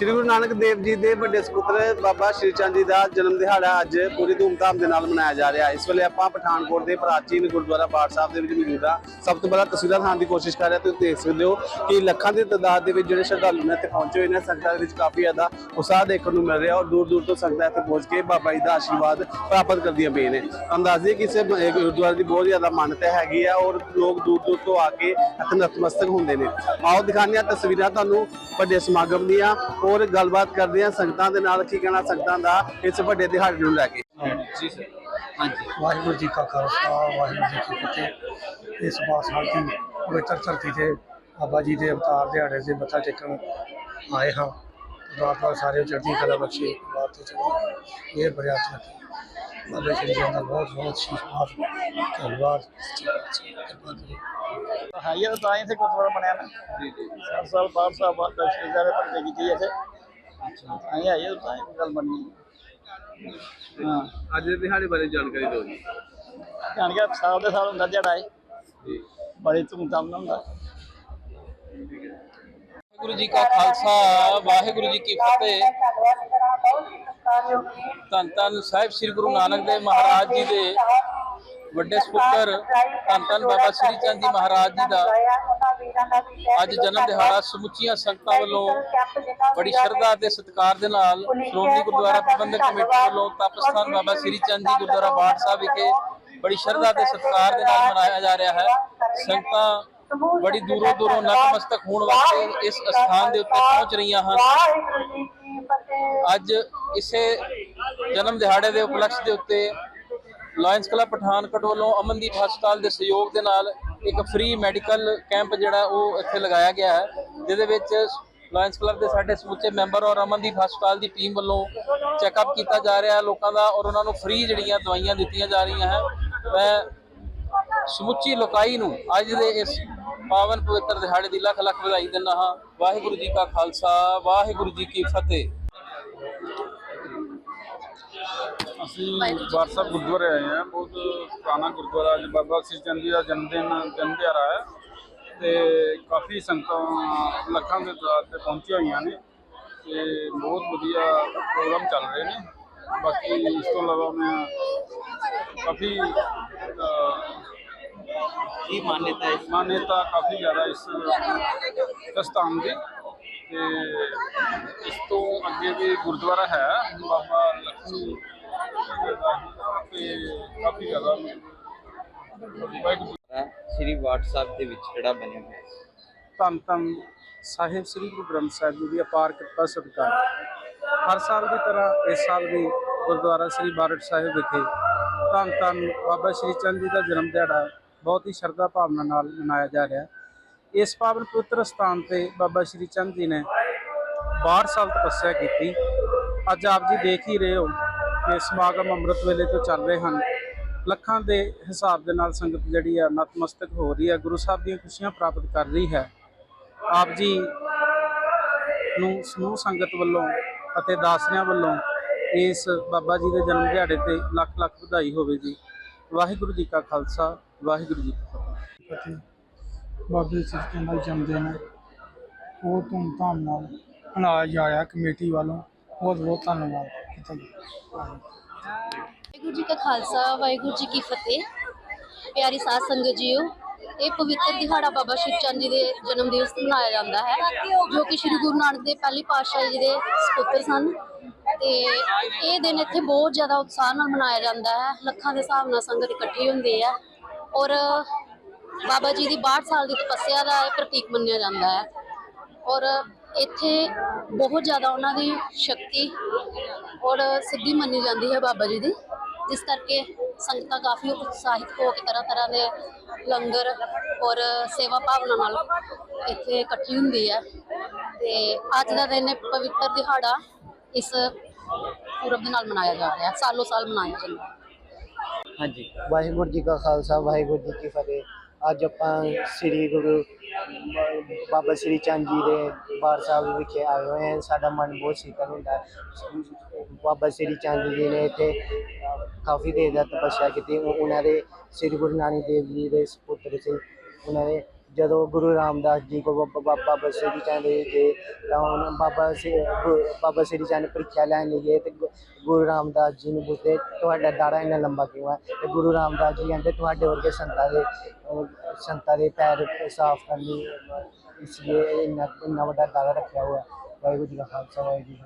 ਸ਼੍ਰੀ ਗੁਰੂ ਨਾਨਕ ਦੇਵ ਜੀ ਦੇ ਵੱਡੇ ਸੁਪੁੱਤਰ ਬਾਬਾ ਸ਼੍ਰੀ ਚੰਦ ਜੀ ਦਾ ਜਨਮ ਦਿਹਾੜਾ ਅੱਜ ਪੂਰੀ ਧੂਮਧਾਮ ਦੇ ਨਾਲ ਮਨਾਇਆ ਜਾ ਰਿਹਾ। ਹੈ ਇਸ ਵੇਲੇ ਆਪਾਂ ਪਠਾਨਕੋਟ ਦੇ ਪ੍ਰਾਚੀਨ ਗੁਰਦੁਆਰਾ ਪਾਠ ਸਾਹਿਬ ਦੇ ਵਿੱਚ ਮੌਜੂਦ ਹਾਂ। ਸਭ ਤੋਂ ਪਹਿਲਾਂ ਤਸਵੀਰਾਂ ਦਿਖਾਉਣ ਦੀ ਕੋਸ਼ਿਸ਼ ਕਰ ਰਿਹਾ, ਤੁਸੀਂ ਦੇਖ ਸਕਦੇ ਹੋ ਕਿ ਲੱਖਾਂ ਦੀ ਤਾਦਾਦ ਦੇ ਵਿੱਚ ਜਿਹੜੇ ਸ਼ਰਧਾਲੂ ਨੇ ਇੱਥੇ ਪਹੁੰਚੇ ਹੋਏ ਨੇ, ਸੰਗਤਾਂ ਦੇ ਵਿੱਚ ਕਾਫੀ ਜ਼ਿਆਦਾ ਉਤਸ਼ਾਹ ਦੇਖਣ ਨੂੰ ਮਿਲ ਰਿਹਾ ਔਰ ਦੂਰ ਦੂਰ ਤੋਂ ਸੰਗਤਾਂ ਇੱਥੇ ਪਹੁੰਚ ਕੇ ਬਾਬਾ ਜੀ ਦਾ ਆਸ਼ੀਰਵਾਦ ਪ੍ਰਾਪਤ ਕਰਦੀਆਂ ਪਈਆਂ ਨੇ। ਅੰਦਾਜ਼ੇ ਕਿ ਇਸ ਗੁਰਦੁਆਰੇ ਦੀ ਬਹੁਤ ਜ਼ਿਆਦਾ ਮਾਨਤਾ ਹੈਗੀ ਆ ਔਰ ਲੋਕ ਦੂਰ ਦੂਰ ਤੋਂ ਆ ਕੇ ਇੱਥੇ ਨਤਮਸਤਕ ਹੁੰਦੇ ਨੇ। ਆਓ ਦਿਖਾਉਂਦੇ ਹਾਂ ਤਸਵੀਰਾਂ ਤੁਹਾਨੂੰ ਵੱਡੇ ਸਮਾਗਮ ਦੀਆਂ। ਔਰ ਗੱਲਬਾਤ ਕਰਦੇ ਹਾਂ ਸੰਗਤਾਂ ਦੇ ਨਾਲ ਕੀ ਕਹਿਣਾ ਸੰਗਤਾਂ ਦਾ ਇਸ ਵੱਡੇ ਦਿਹਾੜੇ ਨੂੰ ਲੈ ਕੇ। ਜੀ ਸਰ। ਹਾਂਜੀ। ਵਾਹਿਗੁਰੂ ਜੀ ਕਾ ਖਾਲਸਾ ਵਾਹਿਗੁਰੂ ਜੀ ਕੀ ਫਤਿਹ। ਇਸ ਬਾਸਾਲ ਦੀ ਪਵਿੱਤਰ ਧਰਤੀ ਤੇ ਬਾਬਾ ਜੀ ਦੇ ਅਵਤਾਰ ਦਿਹਾੜੇ ਤੇ ਮੱਥਾ ਟੇਕਣ ਆਏ ਹਾਂ। ਰਾਤ ਸਾਰੇ ਚੜ੍ਹਦੀ ਕਲਾ ਬਖਸ਼ੇ ਬਾਤ ਤੇ ਚੜ੍ਹਦੀ ਇਹ ਬਰਿਆਤ ਰੱਖੀ ਬਾਬਾ ਜੀ ਜੀ ਦਾ ਬਹੁਤ ਬਹੁਤ ਸ਼ੀਸ਼ਵਾਦ ਧੰਨਵਾਦ। ਹਾਂ ਇਹ ਤਾਂ ਆਏ ਥੇ ਗੁਰਦੁਆਰਾ ਬਣਿਆ ਨਾ। ਜੀ ਜੀ ਸਰ ਸਾਲ ਬਾਅਦ ਸਾਹਿਬ ਬਾਅਦ ਦਰਸ਼ਨ ਕਰੇ ਪਰ ਤੇ ਕੀਤੀ ਇੱਥੇ। ਆਏ ਆਏ ਤਾਂ ਇਹ ਗੱਲ ਬਣੀ ਹਾਂ। ਅੱਜ ਦੇ ਦਿਹਾੜੇ ਬਾਰੇ ਜਾਣਕਾਰੀ ਦਿਓ ਜੀ। ਜਾਣ ਕੇ ਸਾਲ ਦੇ ਸਾਲ ਹੁੰਦਾ ਜਿਹੜਾ ਹੈ। ਜੀ। ਬੜੀ ਧੂਮਧਾਮ ਨਾਲ ਹੁੰਦਾ। ਵਾਹਿਗੁਰੂ ਜੀ ਕਾ ਖਾਲਸਾ ਵਾਹਿਗੁਰੂ ਜੀ ਕੀ ਫਤਿਹ। ਧੰਨ ਧੰਨ ਸਾਹਿਬ ਸ੍ਰੀ ਗੁਰੂ ਨਾਨਕ ਦੇਵ ਮਹਾਰਾਜ ਜੀ ਦੇ ਵੱਡੇ ਸੁਪੁੱਤਰ ਧੰਨ ਧੰਨ ਬਾਬਾ ਸ੍ਰੀ ਚੰਦ ਜੀ ਮਹਾਰਾਜ ਜੀ ਦਾ ਅੱਜ ਜਨਮ ਦਿਹਾੜਾ ਸਮੁੱਚੀਆਂ ਸੰਗਤਾਂ ਵੱਲੋਂ ਬੜੀ ਸ਼ਰਧਾ ਤੇ ਸਤਿਕਾਰ ਦੇ ਨਾਲ ਸ਼੍ਰੋਮਣੀ ਗੁਰਦੁਆਰਾ ਪ੍ਰਬੰਧਕ ਕਮੇਟੀ ਵੱਲੋਂ ਤਪਸਥਾਨ ਬਾਬਾ ਸ੍ਰੀ ਚੰਦ ਜੀ ਗੁਰਦੁਆਰਾ ਬਾੜ ਸਾਹਿਬ ਵਿਖੇ ਬੜੀ ਸ਼ਰਧਾ ਤੇ ਸਤਿਕਾਰ ਦੇ ਨਾਲ ਮਨਾਇਆ ਜਾ ਰਿਹਾ ਹੈ। ਸੰਗਤਾਂ ਬੜੀ ਦੂਰੋਂ ਦੂਰੋਂ ਨਤਮਸਤਕ ਹੋਣ ਵਾਸਤੇ ਇਸ ਸਥਾਨ ਦੇ ਉੱਤੇ ਪਹੁੰਚ ਰਹੀਆਂ ਹਨ। ਅੱਜ ਇਸੇ ਜਨਮ ਦਿਹਾੜੇ ਦੇ ਉਪਲਕਸ਼ ਦੇ ਉੱਤੇ ਲਾਇੰਸ ਕਲੱਬ ਪਠਾਨਕੋਟ ਵੱਲੋਂ ਅਮਨਦੀਪ ਹਸਪਤਾਲ ਦੇ ਸਹਿਯੋਗ ਦੇ ਨਾਲ ਇੱਕ ਫ੍ਰੀ ਮੈਡੀਕਲ ਕੈਂਪ ਜਿਹੜਾ ਉਹ ਇੱਥੇ ਲਗਾਇਆ ਗਿਆ ਹੈ, ਜਿਹਦੇ ਵਿੱਚ ਲਾਇੰਸ ਕਲੱਬ ਦੇ ਸਾਡੇ ਸਮੁੱਚੇ ਮੈਂਬਰ ਔਰ ਅਮਨਦੀਪ ਹਸਪਤਾਲ ਦੀ ਟੀਮ ਵੱਲੋਂ ਚੈੱਕਅਪ ਕੀਤਾ ਜਾ ਰਿਹਾ ਹੈ ਲੋਕਾਂ ਦਾ ਔਰ ਉਹਨਾਂ ਨੂੰ ਫ੍ਰੀ ਜਿਹੜੀਆਂ ਦਵਾਈਆਂ ਦਿੱਤੀਆਂ ਜਾ ਰਹੀਆਂ ਹੈ। ਮੈਂ ਸਮੁੱਚੀ ਲੋਕਾਈ ਨੂੰ ਅੱਜ ਦੇ ਇਸ ਪਾਵਨ ਪਵਿੱਤਰ ਦਿਹਾੜੇ ਦੀ ਲੱਖ ਲੱਖ ਵਧਾਈ ਦਿੰਦਾ ਹਾਂ। ਵਾਹਿਗੁਰੂ ਜੀ ਕਾ ਖਾਲਸਾ, ਵਾਹਿਗੁਰੂ ਜੀ ਕੀ ਫਤਿਹ। ਅਸੀਂ ਸਾਹਿਬ ਗੁਰਦੁਆਰੇ ਆਏ ਹਾਂ ਬਹੁਤ ਪੁਰਾਣਾ ਗੁਰਦੁਆਰਾ ਅੱਜ ਬਾਬਾ ਸ੍ਰੀ ਚੰਦ ਜੀ ਦਾ ਜਨਮ ਦਿਨ ਜਨਮ ਦਿਹਾੜਾ ਹੈ ਤੇ ਕਾਫੀ ਸੰਗਤਾਂ ਲੱਖਾਂ ਦੇ ਤਾਦਾਦ ਤੇ ਪਹੁੰਚੀਆਂ ਹੋਈਆਂ ਨੇ ਤੇ ਬਹੁਤ ਵਧੀਆ ਪ੍ਰੋਗਰਾਮ ਚੱਲ ਰਹੇ ਨੇ। ਬਾਕੀ ਇਸ ਤੋਂ ਇਲਾਵਾ ਮੈਂ ਕਾਫੀ ਕੀ ਮਾਨਤਾ ਹੈ ਮਾਨਤਾ ਕਾਫੀ ਜ਼ਿਆਦਾ ਇਸ ਸਥਾਨ ਦੀ ਤੇ ਇਸ ਤੋਂ ਅੱਗੇ ਵੀ ਗੁਰਦੁਆਰਾ ਹੈ ਬਾਬਾ ਦਾ ਤੇ ਕਾਫੀ ਜ਼ਿਆਦਾ ਵਾਹਿਗੁਰੂ ਸ੍ਰੀ WhatsApp ਦੇ ਵਿੱਚ ਜਿਹੜਾ ਬਣਿਆ ਹੋਇਆ ਹੈ। ਧੰਨ ਧੰਨ ਸਾਹਿਬ ਸ੍ਰੀ ਗੁਰੂ ਗ੍ਰੰਥ ਸਾਹਿਬ ਜੀ ਦੀ ਅਪਾਰ ਕਿਰਪਾ ਸਦਕਾ ਹਰ ਸਾਲ ਦੀ ਤਰ੍ਹਾਂ ਇਸ ਸਾਲ ਵੀ ਗੁਰਦੁਆਰਾ ਸ੍ਰੀ ਬਾਰਟ ਸਾਹਿਬ ਵਿਖੇ ਧੰਨ ਧੰਨ ਬਾਬਾ ਸ਼੍ਰੀ ਚੰਦ ਜੀ ਦਾ ਜਨਮ ਦਿਹਾੜਾ ਬਹੁਤ ਹੀ ਸ਼ਰਧਾ ਭਾਵਨਾ ਨਾਲ ਮਨਾਇਆ ਜਾ ਰਿਹਾ ਇਸ ਪਾਵਨ ਪਵਿੱਤਰ ਸਥਾਨ ਤੇ ਬਾਬਾ ਸ਼੍ਰੀ ਚੰਦ ਜੀ ਨੇ 62 ਸਾਲ ਤਪੱਸਿਆ ਕੀਤੀ। ਅੱਜ ਆਪ ਜੀ ਦੇਖ ਹੀ ਰਹੇ ਹੋ ਕਿ ਸਮਾਗਮ ਅੰਮ੍ਰਿਤ ਵੇਲੇ ਤੋਂ ਚੱਲ ਰਹੇ ਹਨ। ਲੱਖਾਂ ਦੇ ਹਿਸਾਬ ਦੇ ਨਾਲ ਸੰਗਤ ਜਿਹੜੀ ਆ ਨਤਮਸਤਕ ਹੋ ਰਹੀ ਹੈ ਗੁਰੂ ਸਾਹਿਬ ਦੀਆਂ ਖੁਸ਼ੀਆਂ ਪ੍ਰਾਪਤ ਕਰ ਰਹੀ ਹੈ। ਆਪ ਜੀ ਨੂੰ ਸਮੂਹ ਸੰਗਤ ਵੱਲੋਂ ਅਤੇ ਦਾਸਰਿਆਂ ਵੱਲੋਂ ਇਸ ਬਾਬਾ ਜੀ ਦੇ ਜਨਮ ਦਿਹਾੜੇ ਤੇ ਲੱਖ ਲੱਖ ਵਧਾਈ ਹੋਵੇ ਜੀ ਵਾਹਿਗੁਰੂ ਜੀ ਕਾ ਖਾਲਸਾ, ਵਾਹਿਗੁਰੂ ਜੀ ਕੀ ਫਤਿਹ। ਫਤਿਹ ਬਾਬੇ ਸ੍ਰੀ ਦਾ ਜਨਮ ਦਿਨ ਹੈ ਬਹੁਤ ਧੂਮਧਾਮ ਨਾਲ ਮਨਾਇਆ ਜਾ ਰਿਹਾ, ਕਮੇਟੀ ਵੱਲੋਂ ਬਹੁਤ ਬਹੁਤ ਧੰਨਵਾਦ। ਵਾਹਿਗੁਰੂ ਜੀ ਕਾ ਖਾਲਸਾ, ਵਾਹਿਗੁਰੂ ਜੀ ਕੀ ਫਤਿਹ। ਪਿਆਰੀ ਸਾਧ ਸੰਗਤ ਜੀਓ, ਇਹ ਪਵਿੱਤਰ ਦਿਹਾੜਾ ਬਾਬਾ ਸ਼ਿਵ ਚੰਦ ਜੀ ਦੇ ਜਨਮ ਦਿਵਸ ਤੇ ਮਨਾਇਆ ਜਾਂਦਾ ਹੈ, ਜੋ ਕਿ ਸ੍ਰੀ ਗੁਰੂ ਨਾਨਕ ਦੇਵ ਪਹਿਲੀ ਪਾਤਸ਼ਾਹ ਜੀ ਦੇ ਸੁਪੁੱਤਰ ਸਨ। ਤੇ ਇਹ ਦਿਨ ਇੱਥੇ ਬਹੁਤ ਜ਼ਿਆਦਾ ਉਤਸ਼ਾਹ ਨਾਲ ਮਨਾਇਆ ਜਾਂਦਾ ਹੈ, ਲੱਖਾਂ ਦੇ ਹਿਸਾਬ ਨਾਲ ਸੰਗਤ ਇਕੱਠੀ ਹੁੰਦੀ ਹੈ ਔਰ ਬਾਬਾ ਜੀ ਦੀ 62 ਸਾਲ ਦੀ ਤਪੱਸਿਆ ਦਾ ਇਹ ਪ੍ਰਤੀਕ ਮੰਨਿਆ ਜਾਂਦਾ ਹੈ। ਔਰ ਇੱਥੇ ਬਹੁਤ ਜ਼ਿਆਦਾ ਉਹਨਾਂ ਦੀ ਸ਼ਕਤੀ ਔਰ ਸਿੱਧੀ ਮੰਨੀ ਜਾਂਦੀ ਹੈ ਬਾਬਾ ਜੀ ਦੀ ਜਿਸ ਕਰਕੇ ਸੰਗਤਾਂ ਕਾਫੀ ਉਤਸ਼ਾਹਿਤ ਹੋ ਕੇ ਤਰ੍ਹਾਂ ਤਰ੍ਹਾਂ ਦੇ ਲੰਗਰ ਔਰ ਸੇਵਾ ਭਾਵਨਾ ਨਾਲ ਇੱਥੇ ਇਕੱਠੀ ਹੁੰਦੀ ਹੈ। ਤੇ ਅੱਜ ਦਾ ਦਿਨ ਇਹ ਪਵਿੱਤਰ ਦਿਹਾੜਾ ਇਸ ਪੂਰਬ ਦੇ ਨਾਲ ਮਨਾਇਆ ਜਾ ਰਿਹਾ ਸਾਲੋ ਸਾਲ ਮਨਾਇਆ ਜਾਂਦਾ। ਹਾਂਜੀ। ਵਾਹਿਗੁਰੂ ਜੀ ਕਾ ਖਾਲਸਾ ਵਾਹਿਗੁਰੂ ਜੀ ਕੀ ਫਤਿਹ। ਅੱਜ ਆਪਾਂ ਸ੍ਰੀ ਗੁਰੂ ਬਾਬਾ ਸ੍ਰੀ ਚੰਦ ਜੀ ਦੇ ਬਾਰ ਸਾਹਿਬ ਵਿਖੇ ਆਏ ਹੋਏ ਹਾਂ। ਸਾਡਾ ਮਨ ਬਹੁਤ ਸ਼ੀਤਲ ਹੁੰਦਾ ਹੈ। ਬਾਬਾ ਸ੍ਰੀ ਚੰਦ ਜੀ ਨੇ ਇੱਥੇ ਕਾਫੀ ਦੇਰ ਦਾ ਤਪੱਸਿਆ ਕੀਤੀ। ਉਹਨਾਂ ਦੇ ਸ੍ਰੀ ਗੁਰੂ ਨਾਨਕ ਦੇਵ ਜੀ ਦੇ ਸੁਪੁੱਤਰ ਸੀ। ਉਹਨਾਂ ਦੇ ਜਦੋਂ ਗੁਰੂ ਰਾਮਦਾਸ ਜੀ ਕੋ ਬਾਬਾ ਸ੍ਰੀ ਚੰਦ ਜੀ ਗਏ ਤਾਂ ਉਹਨਾਂ ਬਾਬਾ ਬਾਬਾ ਸ੍ਰੀ ਚੰਦ ਪ੍ਰੀਖਿਆ ਲੈਣ ਲਈ ਗਏ ਤੇ ਗੁਰੂ ਰਾਮਦਾਸ ਜੀ ਨੂੰ ਪੁੱਛਦੇ ਤੁਹਾਡਾ ਦਾੜਾ ਇੰਨਾ ਲੰਬਾ ਕਿਉਂ ਹੈ? ਤੇ ਗੁਰੂ ਰਾਮਦਾਸ ਜੀ ਕਹਿੰਦੇ ਤੁਹਾਡੇ ਵਰਗੇ ਸੰਤਾਂ ਦੇ ਅਹ, ਸੰਤਾਂ ਦੇ ਪੈਰ ਸਾਫ਼ ਕਰਨ ਲਈ ਇਸ ਲਈ ਇੰਨਾ ਇੰਨਾ ਵੱਡਾ ਦਾੜਾ ਰੱਖਿਆ ਹੋਇਆ ਵਾਹਿਗੁਰੂ ਜੀ ਕਾ ਖਾਲਸਾ ਵਾਹਿਗੁਰੂ ਜੀ